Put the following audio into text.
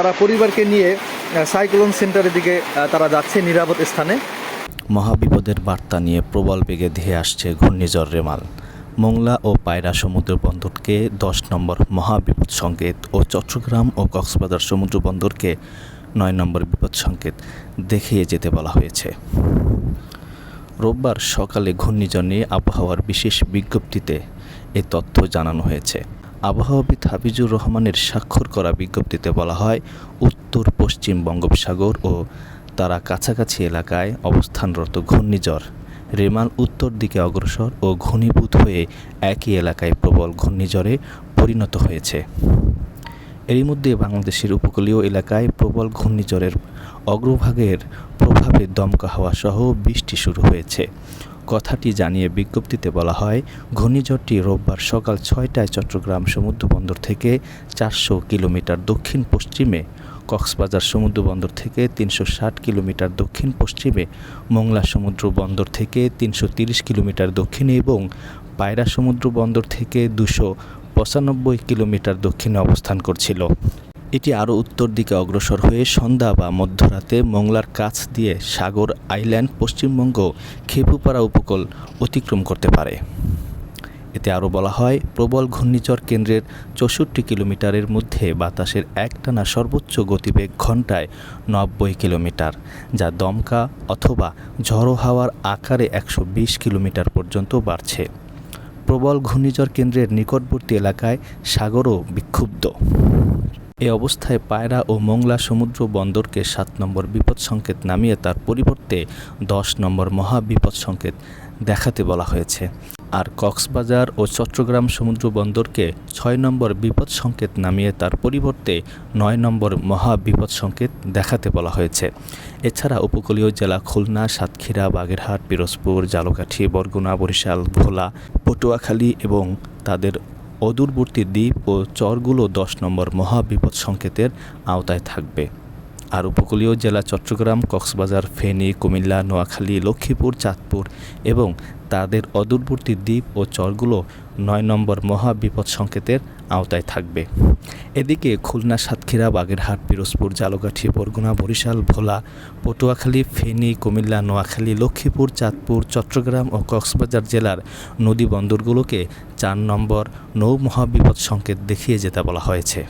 তারা পরিবারকে নিয়ে সাইক্লোন সেন্টারের দিকে তারা যাচ্ছে নিরাপদ স্থানে। মহাবিপদের বার্তা নিয়ে প্রবল বেগে ধেয়ে আসছে ঘূর্ণিঝড় রেমাল। মোংলা ও পায়রা সমুদ্র বন্দরকে দশ নম্বর মহাবিপদ সংকেত ও চট্টগ্রাম ও কক্সবাজার সমুদ্র বন্দরকে নয় নম্বর বিপদ সংকেত দেখিয়ে যেতে বলা হয়েছে। রোববার সকালে ঘূর্ণিঝড় নিয়ে আবহাওয়ার বিশেষ বিজ্ঞপ্তিতে এ তথ্য জানানো হয়েছে। আবহাওয়াবিদ হাফিজুর রহমানের স্বাক্ষর করা বিজ্ঞপ্তিতে বলা হয়, উত্তর, পশ্চিম বঙ্গোপসাগর ও তারা কাছাকাছি এলাকায় অবস্থানরত ঘূর্ণিঝড় রেমাল উত্তর দিকে অগ্রসর ও ঘনীভূত হয়ে একই এলাকায় প্রবল ঘূর্ণিঝড়ে পরিণত হয়েছে। এরই মধ্যে বাংলাদেশের উপকূলীয় এলাকায় প্রবল ঘূর্ণিঝড়ের অগ্রভাগের প্রভাবে দমকা হাওয়া সহ বৃষ্টি শুরু হয়েছে। কথাটি জানিয়ে বিজ্ঞপ্তিতে বলা হয়, ঘূর্ণিঝড়টি রোববার সকাল ছয়টায় চট্টগ্রাম সমুদ্র বন্দর থেকে চারশো কিলোমিটার দক্ষিণ পশ্চিমে, কক্সবাজার সমুদ্র বন্দর থেকে তিনশো ষাট কিলোমিটার দক্ষিণ পশ্চিমে, মোংলা সমুদ্র বন্দর থেকে তিনশো তিরিশ কিলোমিটার দক্ষিণে এবং পায়রা সমুদ্র বন্দর থেকে দুশো পঁচানব্বই কিলোমিটার দক্ষিণে অবস্থান করছিল। এটি আরও উত্তর দিকে অগ্রসর হয়ে সন্ধ্যা বা মধ্যরাতে মংলার কাছ দিয়ে সাগর আইল্যান্ড পশ্চিমবঙ্গ খেপুপাড়া উপকূল অতিক্রম করতে পারে। এতে আরও বলা হয়, প্রবল ঘূর্ণিঝড় কেন্দ্রের চৌষট্টি কিলোমিটারের মধ্যে বাতাসের একটানা সর্বোচ্চ গতিবেগ ঘন্টায় নব্বই কিলোমিটার, যা দমকা অথবা ঝড়ো হাওয়ার আকারে একশো বিশ কিলোমিটার পর্যন্ত বাড়ছে। প্রবল ঘূর্ণিঝড় কেন্দ্রের নিকটবর্তী এলাকায় সাগরও বিক্ষুব্ধ। এ অবস্থায় পায়রা ও মোংলা সমুদ্র বন্দরকে সাত নম্বর বিপদ সংকেত নামিয়ে তার পরিবর্তে দশ নম্বর মহা বিপদ সংকেত দেখাতে বলা হয়েছে। আর কক্সবাজার ও চট্টগ্রাম সমুদ্র বন্দরকে ছয় নম্বর বিপদ সংকেত নামিয়ে তার পরিবর্তে নয় নম্বর মহা বিপদ সংকেত দেখাতে বলা হয়েছে। এছাড়া উপকূলীয় জেলা খুলনা, সাতক্ষীরা, বাগেরহাট, পিরোজপুর, জালকাঠি, বরগুনা, বরিশাল, ভোলা, পটুয়াখালী এবং তাদের অদূরবর্তী দ্বীপ ও চরগুলো দশ নম্বর মহাবিপদ সংকেতের আওতায় থাকবে। আর উপকূলীয় জেলা চট্টগ্রাম, কক্সবাজার, ফেনী, কুমিল্লা, নোয়াখালী, লক্ষ্মীপুর, চাঁদপুর এবং তাদের অদূরবর্তী দ্বীপ ও চরগুলো নয় নম্বর মহাবিপদ সংকেতের আওতায় থাকবে। এদিকে খুলনা, সাতক্ষীরা, বাগেরহাট, পিরোজপুর, জালকাঠি, বরগুনা, বরিশাল, ভোলা, পটুয়াখালী, ফেনী, কুমিল্লা, নোয়াখালী, লক্ষ্মীপুর, চাঁদপুর, চট্টগ্রাম ও কক্সবাজার জেলার নদী বন্দরগুলোকে চার নম্বর নৌ মহাবিপদ সংকেত দেখিয়ে যেতে বলা হয়েছে।